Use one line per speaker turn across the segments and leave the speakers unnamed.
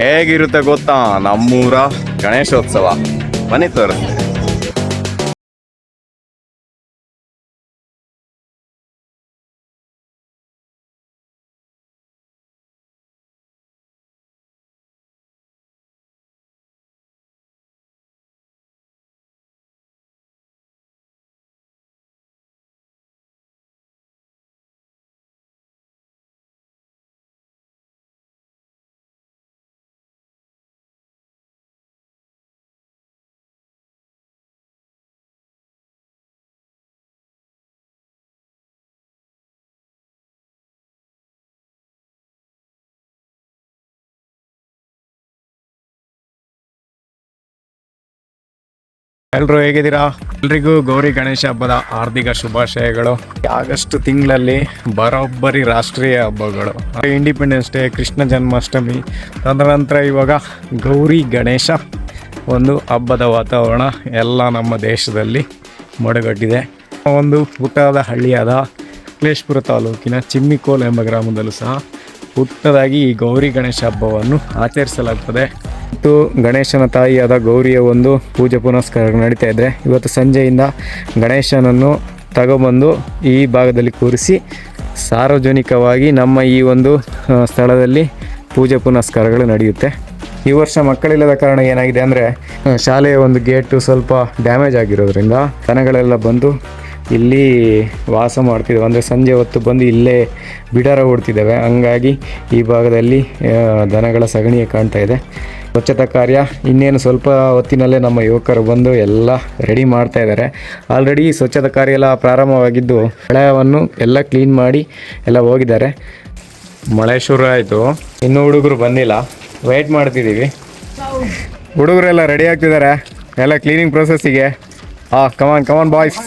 ಹೇಗಿರುತ್ತೆ ಗೊತ್ತಾ? ನಮ್ಮೂರ ಗಣೇಶೋತ್ಸವ. ಮನೆ ತೋರಿಸ್ತೆ
ಎಲ್ರು ಹೇಗಿದ್ದೀರಾ? ಎಲ್ರಿಗೂ ಗೌರಿ ಗಣೇಶ ಹಬ್ಬದ ಹಾರ್ದಿಕ ಶುಭಾಶಯಗಳು. ಆಗಸ್ಟ್ ತಿಂಗಳಲ್ಲಿ ಬರೋಬ್ಬರಿ ರಾಷ್ಟ್ರೀಯ ಹಬ್ಬಗಳು. ಇಂಡಿಪೆಂಡೆನ್ಸ್ ಡೇ ಕೃಷ್ಣ ಜನ್ಮಾಷ್ಟಮಿ, ತದನಂತರ ಇವಾಗ ಗೌರಿ ಗಣೇಶ ಒಂದು ಹಬ್ಬದ ವಾತಾವರಣ ಎಲ್ಲ ನಮ್ಮ ದೇಶದಲ್ಲಿ ಮಡುಗಟ್ಟಿದೆ. ಒಂದು ಪುಟ್ಟದ ಹಳ್ಳಿಯಾದ ಕ್ಲೇಶ್ಪುರ ತಾಲೂಕಿನ ಚಿಮ್ಮಿಕೋಲ್ ಎಂಬ ಗ್ರಾಮದಲ್ಲೂ ಸಹ ಪುಟ್ಟದಾಗಿ ಈ ಗೌರಿ ಗಣೇಶ ಹಬ್ಬವನ್ನು ಆಚರಿಸಲಾಗ್ತದೆ. ಮತ್ತು ಗಣೇಶನ ತಾಯಿಯಾದ ಗೌರಿಯ ಒಂದು ಪೂಜೆ ಪುನಸ್ಕಾರ ನಡೀತಾ ಇದೆ ಇವತ್ತು ಸಂಜೆಯಿಂದ ಗಣೇಶನನ್ನು ತಗೊಬಂದು ಈ ಭಾಗದಲ್ಲಿ ಕೂರಿಸಿ ಸಾರ್ವಜನಿಕವಾಗಿ ನಮ್ಮ ಈ ಒಂದು ಸ್ಥಳದಲ್ಲಿ ಪೂಜೆ ಪುನಸ್ಕಾರಗಳು ನಡೆಯುತ್ತೆ. ಈ ವರ್ಷ ಮಕ್ಕಳಿಲ್ಲದ ಕಾರಣ ಏನಾಗಿದೆ ಅಂದರೆ ಶಾಲೆಯ ಒಂದು ಗೇಟು ಸ್ವಲ್ಪ ಡ್ಯಾಮೇಜ್ ಆಗಿರೋದ್ರಿಂದ ದನಗಳೆಲ್ಲ ಬಂದು ಇಲ್ಲಿ ವಾಸ ಮಾಡ್ತಿದ್ದೇವೆ. ಅಂದರೆ ಸಂಜೆ ಹೊತ್ತು ಬಂದು ಇಲ್ಲೇ ಬಿಡಾರ ಓಡ್ತಿದ್ದಾವೆ ಹಂಗಾಗಿ ಈ ಭಾಗದಲ್ಲಿ ದನಗಳ ಸಗಣಿಯೇ ಕಾಣ್ತಾ ಇದೆ. ಸ್ವಚ್ಛತಾ ಕಾರ್ಯ. ಇನ್ನೇನು ಸ್ವಲ್ಪ ಹೊತ್ತಿನಲ್ಲೇ ನಮ್ಮ ಯುವಕರು ಬಂದು ಎಲ್ಲ ರೆಡಿ ಮಾಡ್ತಾ ಇದ್ದಾರೆ. ಆಲ್ರೆಡಿ ಸ್ವಚ್ಛತಾ ಕಾರ್ಯ ಎಲ್ಲ ಪ್ರಾರಂಭವಾಗಿದ್ದು ಹಳೆಯವನ್ನು ಎಲ್ಲ ಕ್ಲೀನ್ ಮಾಡಿ ಎಲ್ಲ ಹೋಗಿದ್ದಾರೆ. ಮಳೆ ಶುರು ಆಯಿತು. ಇನ್ನೂ ಹುಡುಗರು ಬಂದಿಲ್ಲ. ವೆಯ್ಟ್ ಮಾಡ್ತಿದ್ದೀವಿ. ಹುಡುಗರೆಲ್ಲ ರೆಡಿ ಆಗ್ತಿದ್ದಾರೆ. ಎಲ್ಲ ಕ್ಲೀನಿಂಗ್ ಪ್ರೊಸೆಸ್ಸಿಗೆ ಹಾಂ come on come on boys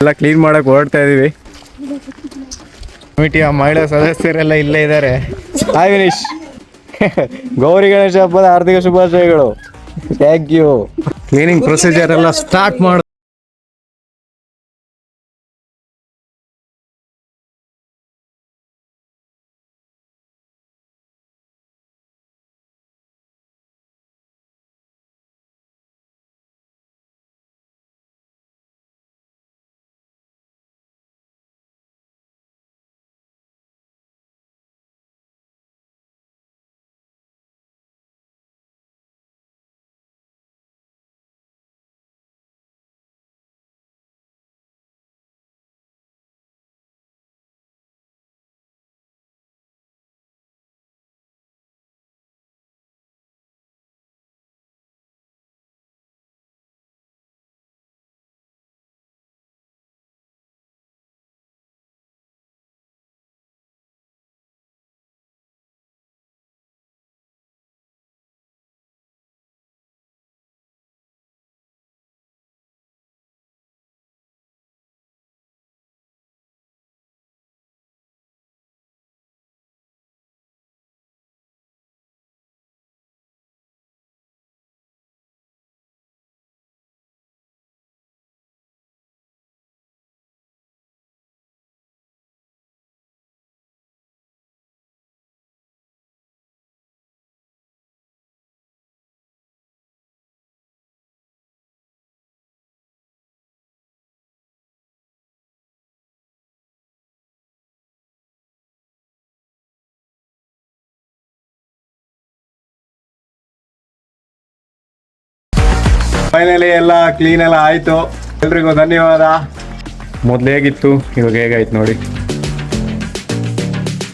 ಎಲ್ಲ ಕ್ಲೀನ್ ಮಾಡೋಕೆ ಹೊರಡ್ತಾ ಇದ್ದೀವಿ ಕಮಿಟಿಯ ಮಹಿಳಾ ಸದಸ್ಯರೆಲ್ಲ ಇಲ್ಲೇ ಇದ್ದಾರೆ. ಹಾಯ್ ವಿನೀಶ್ ಗೌರಿ ಗಣೇಶ ಹಬ್ಬದ ಹಾರ್ದಿಕ ಶುಭಾಶಯಗಳು. ಥ್ಯಾಂಕ್ ಯು ಕ್ಲೀನಿಂಗ್ ಪ್ರೊಸೀಜರ್ ಎಲ್ಲ ಸ್ಟಾರ್ಟ್ ಮಾಡ ಫೈನಲಿ ಎಲ್ಲ ಕ್ಲೀನ್ ಎಲ್ಲ ಆಯ್ತು. ಎಲ್ರಿಗೂ ಧನ್ಯವಾದ. ಮೊದ್ಲು ಹೇಗಿತ್ತು? ಇವಾಗ ಹೇಗಾಯ್ತು ನೋಡಿ.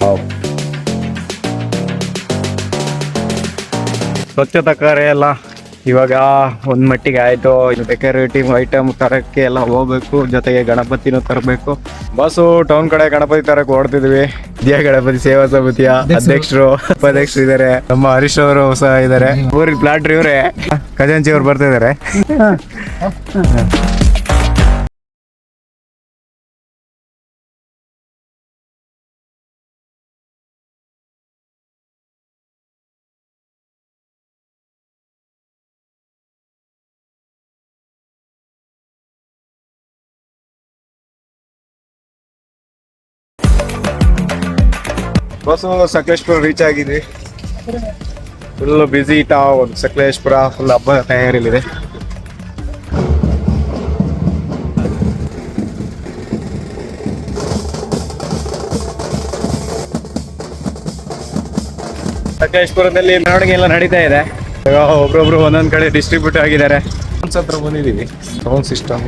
ಹೌದು ಸ್ವಚ್ಛತಾ ಕಾರ್ಯ ಎಲ್ಲ. ಇವಾಗ ಒಂದ್ ಮಟ್ಟಿಗೆ ಆಯ್ತು. ಡೆಕೋರೇಟಿವ್ ಐಟಮ್ ತರಕ್ಕೆ ಎಲ್ಲ ಹೋಗ್ಬೇಕು. ಜೊತೆಗೆ ಗಣಪತಿನೂ ತರಬೇಕು. ಬಸ್ಸು ಟೌನ್ ಕಡೆ ಗಣಪತಿ ತರಕ್ ಓಡ್ತಿದ್ವಿ. ವಿದ್ಯಾ ಗಣಪತಿ ಸೇವಾ ಸಮಿತಿಯ ಅಧ್ಯಕ್ಷರು, ಉಪಾಧ್ಯಕ್ಷರು ಇದಾರೆ. ನಮ್ಮ ಹರೀಶ್ ಅವರು ಸಹ ಇದಾರೆ. ಊರಿಗೆ ಪ್ಲಾಟ್ರಿ ಇವ್ರೆ. ಖಜಾಂಚಿ ಅವ್ರು ಬರ್ತಾ ಇದಾರೆ. Bus Sakleshpur reach ಆಗಿದ್ವಿ full busy town Sakleshpur full ಹಬ್ಬ ತಯಾರಿಲಿದೆ. ಸಕಲೇಶ್ಪುರದಲ್ಲಿ ಮೆರವಣಿಗೆ ಎಲ್ಲ ನಡೀತಾ ಇದೆ. ಒಬ್ರೊಬ್ರು ಒಂದೊಂದ್ ಕಡೆ ಡಿಸ್ಟ್ರಿಬ್ಯೂಟ್ ಆಗಿದ್ದಾರೆ. ಹತ್ರ ಬಂದಿದ್ದೀವಿ. ಸೌಂಡ್ ಸಿಸ್ಟಮ್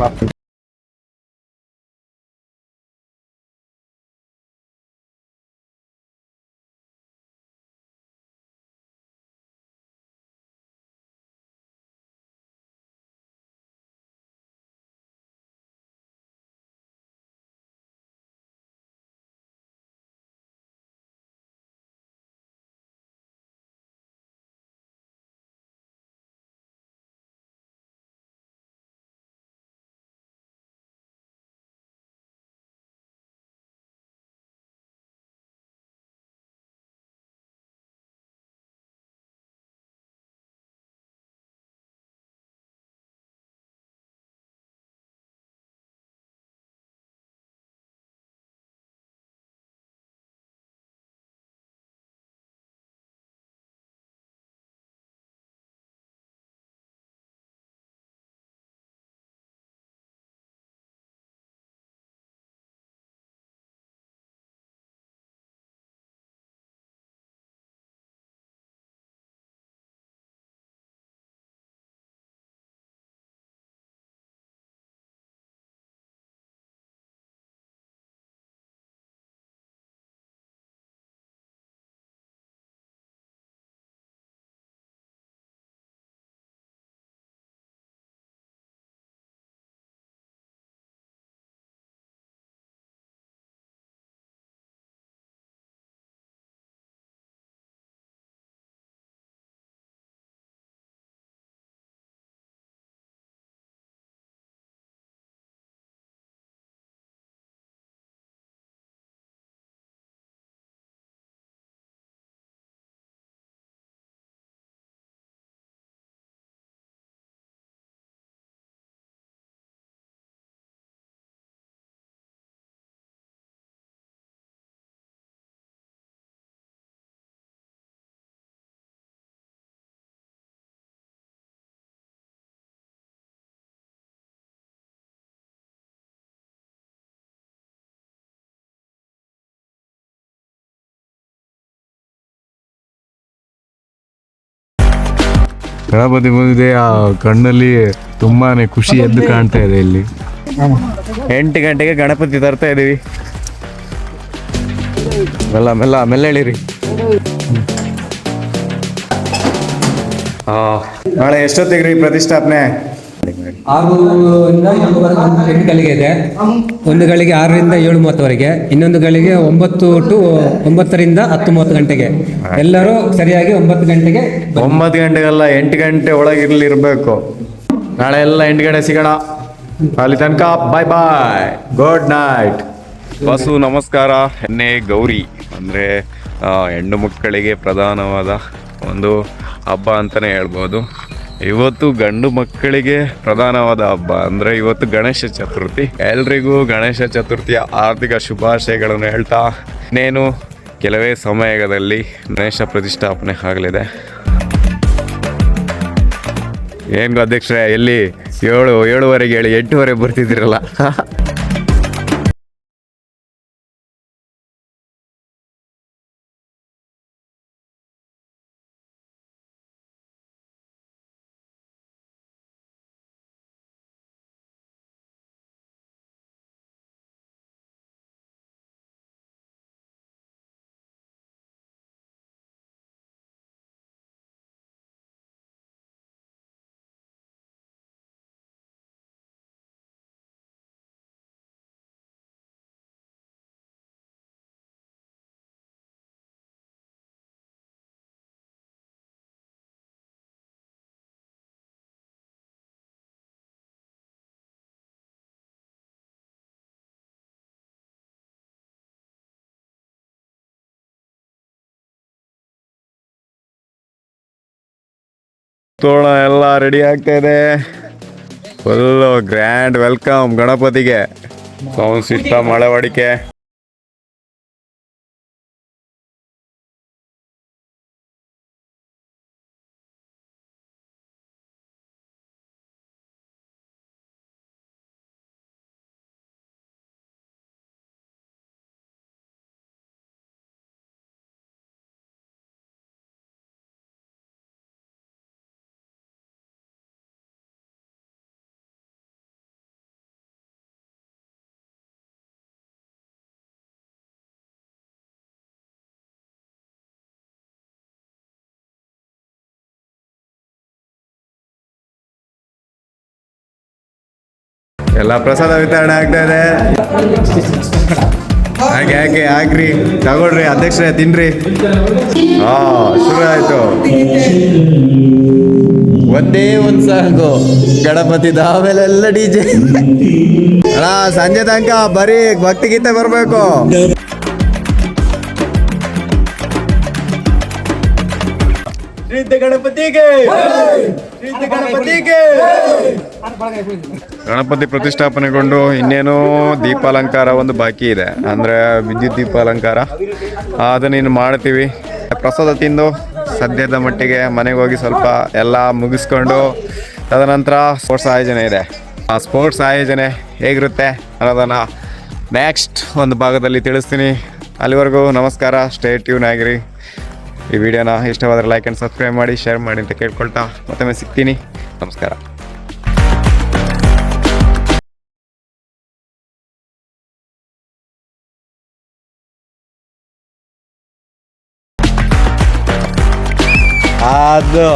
ಗಣಪತಿ ಬಂದಿದೆ ಆ ಕಣ್ಣಲ್ಲಿ ತುಂಬಾನೇ ಖುಷಿ ಎದ್ದು ಕಾಣ್ತಾ ಇದೆ ಇಲ್ಲಿ.
ಎಂಟು ಗಂಟೆಗೆ ಗಣಪತಿ ತರ್ತಾ ಇದೀವಿ. ಮೆಲ್ಲ ಮೆಲ್ಲ ಮೆಲ್ಲ ಹೇಳಿರಿ ನಾಳೆ ಎಷ್ಟೊತ್ತಿಗೆ ರೀ ಪ್ರತಿಷ್ಠಾಪನೆ?
ಆರರಿಂದ ಏಳುವರೆಗೆ ಒಂದು ಎಂಟು ಗಳಿಗೆ ಇದೆ. ಒಂದು ಗಳಿಗೆ ಆರರಿಂದ ಏಳು ಮೂವತ್ತವರೆಗೆ ಇನ್ನೊಂದು ಗಳಿಗೆ ಒಂಬತ್ತು ಟು ಒಂಬತ್ತರಿಂದ ಹತ್ತು ಮೂವತ್ತು ಗಂಟೆಗೆ. ಎಲ್ಲರೂ ಸರಿಯಾಗಿ ಒಂಬತ್ತು ಗಂಟೆಗೆ
ಒಂಬತ್ತು ಗಂಟೆಗೆಲ್ಲ ಎಂಟು ಗಂಟೆ ಒಳಗೆ ಇಲ್ಲಿ ಇರಬೇಕು. ನಾಳೆ ಎಲ್ಲ ಎಂಟು ಗಂಟೆ ಸಿಗೋಣ. ಅಲ್ಲಿ ತನಕ ಬಾಯ್ ಬಾಯ್ ಗುಡ್ ನೈಟ್
ಬಸು ನಮಸ್ಕಾರ. ಎನ್ನೆ ಗೌರಿ ಅಂದರೆ ಹೆಣ್ಣು ಮಕ್ಕಳಿಗೆ ಪ್ರಧಾನವಾದ ಒಂದು ಹಬ್ಬ ಅಂತಲೇ ಹೇಳ್ಬೋದು. ಇವತ್ತು ಗಂಡು ಮಕ್ಕಳಿಗೆ ಪ್ರಧಾನವಾದ ಹಬ್ಬ. ಅಂದ್ರೆ ಇವತ್ತು ಗಣೇಶ ಚತುರ್ಥಿ. ಎಲ್ರಿಗೂ ಗಣೇಶ ಚತುರ್ಥಿಯ ಆರ್ಥಿಕ ಶುಭಾಶಯಗಳನ್ನು ಹೇಳ್ತಾ ನೇನು ಕೆಲವೇ ಸಮಯದಲ್ಲಿ ಗಣೇಶ ಪ್ರತಿಷ್ಠಾಪನೆ ಆಗಲಿದೆ. ಏನು ಅಧ್ಯಕ್ಷರೇ, ಎಲ್ಲಿ ಏಳು, ಏಳುವರೆಗೆ ಹೇಳಿ, ಎಂಟುವರೆಗೆ ಬರ್ತಿದ್ದೀರಲ್ಲ?
ತೋಳ ಎಲ್ಲ ರೆಡಿ ಆಗ್ತಾ ಇದೆ. ಫುಲ್ಲು ಗ್ರ್ಯಾಂಡ್ ವೆಲ್ಕಮ್ ಗಣಪತಿಗೆ. ಸೌಂಡ್ ಸಿಸ್ಟಮ್ ಅಳವಡಿಕೆ. ಎಲ್ಲ ಪ್ರಸಾದ ವಿತರಣೆ ಆಗ್ತಾ ಇದೆ. ಹಾಗೆ ಹಾಗೆ, ಹಾಕ್ರಿ. ತಗೊಳ್ರಿ, ಅಧ್ಯಕ್ಷರೇ, ತಿನ್ರಿ. ಹಾ ಶುರು ಆಯ್ತು ಒಂದೇ ಒಂದು ಸಾಕು. ಗಣಪತಿ ಆಮೇಲೆಲ್ಲ ಡಿ ಜೆ. ಅಣ್ಣ, ಸಂಜೆ ತನಕ ಬರೀ ಭಕ್ತಿಗೀತೆ ಬರಬೇಕು. ಗಣಪತಿ ಪ್ರತಿಷ್ಠಾಪನೆಗೊಂಡು ಇನ್ನೇನು ದೀಪಾಲಂಕಾರ ಒಂದು ಬಾಕಿ ಇದೆ. ಅಂದರೆ ವಿದ್ಯುತ್ ದೀಪಾಲಂಕಾರ. ಅದನ್ನ ಇನ್ನು ಮಾಡ್ತೀವಿ. ಪ್ರಸಾದ ತಿಂದು ಸದ್ಯದ ಮಟ್ಟಿಗೆ ಮನೆಗೆ ಹೋಗಿ ಸ್ವಲ್ಪ ಎಲ್ಲ ಮುಗಿಸ್ಕೊಂಡು ತದನಂತರ ಸ್ಪೋರ್ಟ್ಸ್ ಆಯೋಜನೆ ಇದೆ. ಆ ಸ್ಪೋರ್ಟ್ಸ್ ಆಯೋಜನೆ ಹೇಗಿರುತ್ತೆ ಅನ್ನೋದನ್ನು ನೆಕ್ಸ್ಟ್ ಒಂದು ಭಾಗದಲ್ಲಿ ತಿಳಿಸ್ತೀನಿ. ಅಲ್ಲಿವರೆಗೂ ನಮಸ್ಕಾರ. ಸ್ಟೇ ಟ್ಯೂನ್ ಆಗಿರಿ. ಈ ವಿಡಿಯೋನ ಇಷ್ಟವಾದರೆ ಲೈಕ್ ಆ್ಯಂಡ್ ಸಬ್ಸ್ಕ್ರೈಬ್ ಮಾಡಿ ಶೇರ್ ಮಾಡಿ ಅಂತ ಕೇಳ್ಕೊಳ್ತಾ ಮತ್ತೊಮ್ಮೆ ಸಿಗ್ತೀನಿ. ನಮಸ್ಕಾರ. ಅದು.